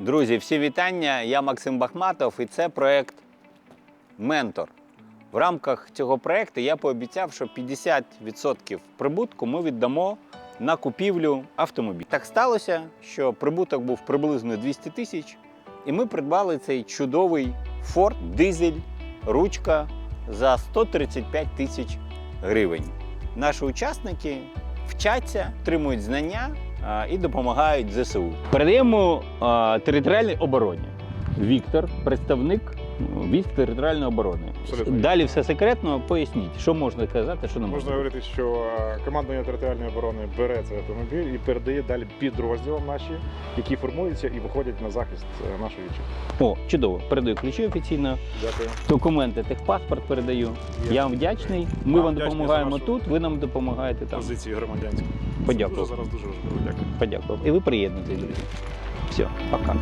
Друзі, всі вітання. Я Максим Бахматов, і це проект Ментор. В рамках цього проекту я пообіцяв, що 50% прибутку ми віддамо на купівлю автомобіля. Так сталося, що прибуток був приблизно 200 тисяч, і ми придбали цей чудовий Ford дизель, ручка за 135 тисяч гривень. Наші учасники вчаться, отримують знання і допомагають ЗСУ. Передаємо територіальній обороні. Віктор, представник військ територіальної оборони. Абсолютно. Далі все секретно. Поясніть, що можна казати, що не можна. Можна говорити, що е, командування територіальної оборони бере цей автомобіль і передає далі підрозділам наші, які формуються і виходять на захист е, нашої вітчизни. О, чудово. Передаю ключі офіційно. Дякую. Документи, техпаспорт передаю. Є. Я вам вдячний. Ми Вам вам вдячний допомагаємо тут, ви нам допомагаєте там. Позиції громадянські. Подякую. Дуже зараз дуже важливо. Дякую. Подякую. І ви приєднуйтесь, друзі. Все, пока.